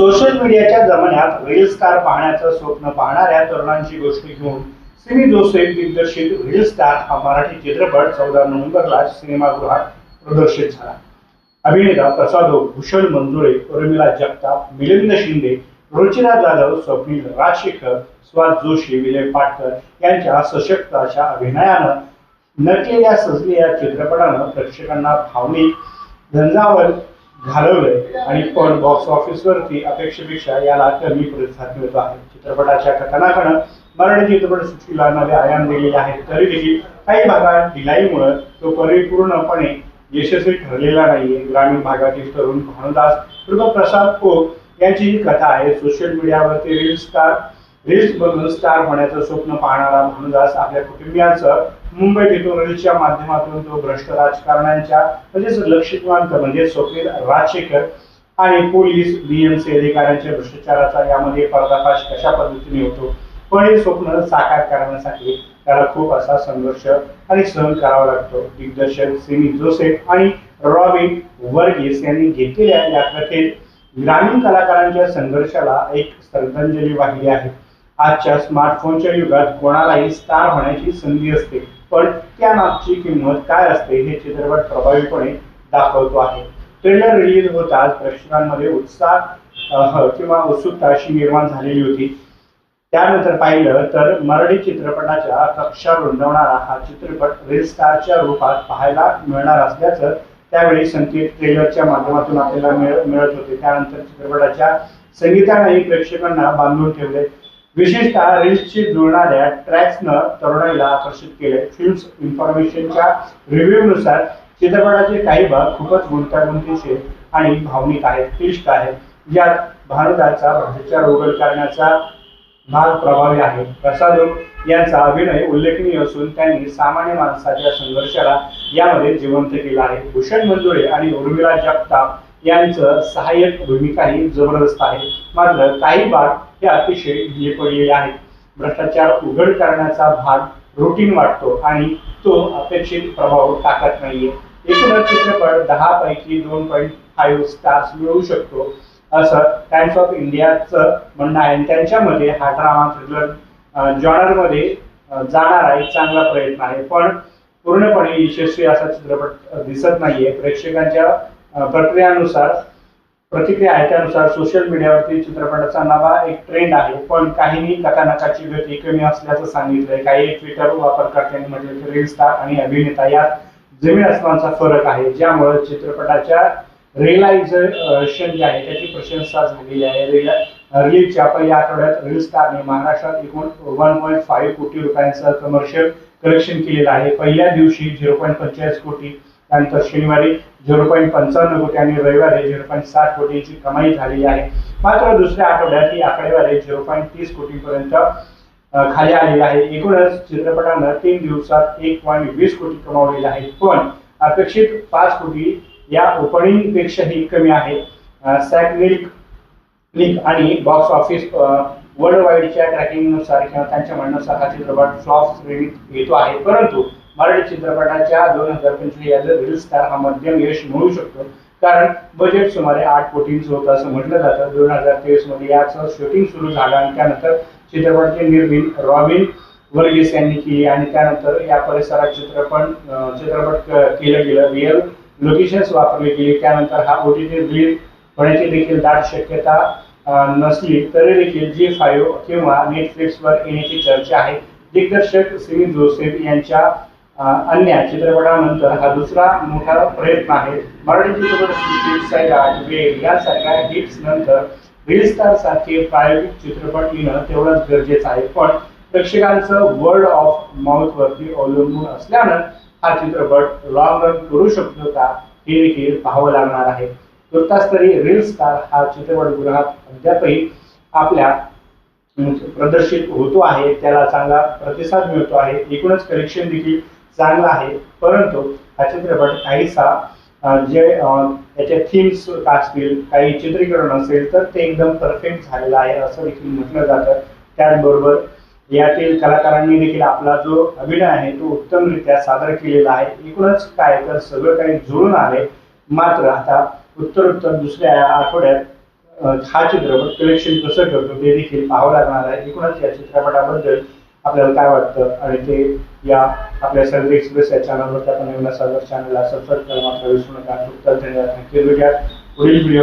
Social मीडियाच्या जमान्यात reel star पाहण्याचं स्वप्न पाहणाऱ्या तरुणांची गोष्ट घेऊन सिमी जोसेफ दिग्दर्शित रील स्टार हा मराठी चित्रपट चौदा नोव्हेंबरला सिनेमागृहात प्रदर्शित झाला. अभिनेता प्रसाद भूषण मंजुळे उर्मिला जगताप मिलिंद शिंदे रुचिरा जाधव स्वप्नील राजशेखर स्वाद जोशी विजय पाटकर यांच्या सशक्त अशा अभिनयानं नटलेल्या सजलेल्या चित्रपटानं प्रेक्षकांना भावनिक झंझावर घालवलंय. आणि पण बॉक्स ऑफिसवरती अपेक्षेपेक्षा याला कमी प्रतिसाद मिळतो आहे चित्रपटाच्या कथानकानं मराठी चित्रपट सृष्टीला नवे आयाम दिलेले आहेत तरी देखील काही भागात ढिलाईमुळे तो परिपूर्णपणे यशस्वी ठरलेला नाहीये. ग्रामीण भागातील तरुण भानुदास उर्फ प्रसाद कोक यांची ही कथा आहे. सोशल मीडियावरती रील स्टार रील्स बनून स्टार होण्याचं स्वप्न पाहणारा भानुदास आपल्या कुटुंबियांचं मुंबई टेक्नॉलॉजीच्या माध्यमातून तो भ्रष्ट राजकारण्यांच्या म्हणजेच लक्षितवांत म्हणजे स्वप्नील राजशेखर आणि पोलीस बीएमसी अधिकाऱ्यांच्या भ्रष्टाचाराचा यामध्ये पर्दाफाश कशा पद्धतीने होतो पण हे स्वप्न साकार करण्यासाठी त्याला खूप असा संघर्ष आणि सहन करावा लागतो. दिग्दर्शक सिमी जोसेफ आणि रॉबिन वर्गीस यांनी घेतलेल्या या कथेत ग्रामीण कलाकारांच्या संघर्षाला एक श्रद्धांजली वाहिली आहे. आजच्या स्मार्टफोनच्या युगात कोणालाही स्टार होण्याची संधी असते. पण त्या मागची किंमत काय असते हे चित्रपट प्रभावीपणे दाखवतो आहे. ट्रेलर रिलीज होताच प्रेक्षकांमध्ये उत्साह किंवा उत्सुकता अशी निर्माण झालेली होती. त्यानंतर पाहिलं तर मराठी चित्रपटाच्या कक्षा रुंदवणारा हा चित्रपट रील स्टारच्या रूपात पाहायला मिळणार असल्याचं त्यावेळी संकेत ट्रेलरच्या माध्यमातून आपल्याला मिळ- मिळत होते. त्यानंतर चित्रपटाच्या संगीतानेही प्रेक्षकांना बांधून ठेवले. विशेषतः रील्सशी जुळणाऱ्या ट्रॅक्सनं तरुणाईला आकर्षित केले. फिल्म्स इन्फॉर्मेशनच्या रिव्ह्यूनुसार चित्रपटाचे काही भाग खूपच गुंतागुंतीचे आणि भावनिक आहेत क्लिष्ट आहेत. यात भारताचा भ्रष्टाचार उघड करण्याचा भाग प्रभावी आहे. प्रसाद यांचा अभिनय उल्लेखनीय असून त्यांनी सामान्य माणसाच्या संघर्षाला यामध्ये जिवंत केला आहे. भूषण मंजुळे आणि उर्मिला जगताप यांचं सहाय्यक भूमिकाही जबरदस्त आहे. मात्र काही भाग हे अतिशय ढिले आहेत. भ्रष्टाचार उघड करण्याचा भाग रुटीन वाटतो आणि तो अपेक्षित प्रभाव टाकत नाहीये. एकूणच चित्रपट दहा पैकी दोन पॉईंट फाईव्ह स्टार्स मिळवू शकतो असं टाइम्स ऑफ इंडियाचं म्हणणं आहे. त्यांच्यामध्ये हा ड्रामा थ्रिलर जॉनरमध्ये जाणारा एक चांगला प्रयत्न आहे. पण पूर्णपणे यशस्वी असा चित्रपट दिसत नाहीये. प्रेक्षकांच्या प्रक्रियानुसार प्रतिक्रिया आहे त्यानुसार सोशल मीडियावरती चित्रपटाचा नवा एक ट्रेंड आहे. पण काहींनी कथानकाची गती कमी असल्याचं सांगितलंय. काही ट्विटर वापरकर्त्यांनी म्हटलं की रील स्टार आणि अभिनेता यात जमीन आसमानचा फरक आहे. ज्यामुळे चित्रपटाच्या रिलायझेशन जे आहे त्याची प्रशंसा झालेली आहे. रिलीजच्या पहिल्या आठवड्यात रील स्टारने महाराष्ट्रात एकूण वन पॉईंट फाईव्ह कोटी रुपयांचं कमर्शियल कलेक्शन केलेलं आहे. पहिल्या दिवशी झिरो पॉईंट पंचेचाळीस कोटी त्यानंतर शनिवारी झिरो पॉईंट पंचावन्न कोटी आणि रविवारी झिरो पॉईंट साठ कोटीची कमाई झालेली आहे. मात्र दुसऱ्या आठवड्यात ही आकडेवारी झिरो पॉईंट तीस कोटीपर्यंत खाली आलेली आहे. एकूणच चित्रपटानं तीन दिवसात एक पॉईंट वीस कोटी कमावलेली आहे. पण अपेक्षित पाच कोटी या ओपनिंग पेक्षाही कमी आहे. सॅकमिल्क क्लिक आणि बॉक्स ऑफिस वर्ल्ड वाईडच्या ट्रॅकिंगनुसार किंवा त्यांच्या म्हणण्यानुसार हा चित्रपट फ्लॉप श्रेणीत येतो आहे. परंतु मराठी चित्रपटाच्या दोन हजार पंचवीस याचा रील स्टार हा मध्यम यश मिळू शकतो. कारण बजेट सुमारे आठ कोटींचं होतं असं म्हटलं जातं. दोन हजार तेवीसमध्ये याचं शूटिंग सुरू झालं आणि त्यानंतर चित्रपटाचे निर्मित रॉबिन वर्गीस यांनी केली आणि त्यानंतर या परिसरात चित्रपट चित्रपट केलं गेलं. रिअल लोकेशन्स वापरली गेली. त्यानंतर हा ओ टी टी रिलीज होण्याची देखील दाट शक्यता नसली तरी देखील जी फाईव्ह किंवा नेटफ्लिक्सवर येण्याची चर्चा आहे. दिग्दर्शक सिमी जोसेफ यांच्या अन्य चित्रपटानंतर हा दुसरा मोठा प्रयत्न आहे. मराठी चित्रपट सृष्टीत वेग यासारख्या हिट्स नंतर रील स्टार सारखे प्रायोगिक चित्रपट येणं तेवढंच गरजेचं आहे. पण प्रेक्षकांचं वर्ड ऑफ माउथ वरती अवलंबून असल्यानं हा चित्रपट लॉंग रन करू शकतो का हे देखील पाहावं लागणार आहे. तुर्तास तरी रील स्टार हा चित्रपटगृहात अद्यापही आपल्या प्रदर्शित होतो आहे. त्याला चांगला प्रतिसाद मिळतो आहे. एकूणच कलेक्शन देखील चांगला आहे. परंतु हा चित्रपट काहीसा जे याचे थीम्स असतील काही चित्रीकरण असेल तर ते एकदम परफेक्ट झालेलं आहे असं देखील म्हटलं जातं. त्याचबरोबर यातील कलाकारांनी देखील आपला जो अभिनय आहे तो उत्तमरित्या सादर केलेला आहे. एकूणच काय तर सगळं काही जुळून आले मात्र आता उत्तर उत्तर दुसऱ्या आठवड्यात हा चित्रपट कलेक्शन कसं करतो ते देखील पाहावं लागणार आहे. एकूणच या चित्रपटाबद्दल आपल्याला काय वाटतं? आणि ते या आपल्या सर्व एक्सप्रेस या चॅनलवर आपण नवीन असाल चॅनलला सबस्क्राईब करायला मात्र विसरू नका खूप धन्यवाद नक्की भेटूया पुढील व्हिडिओ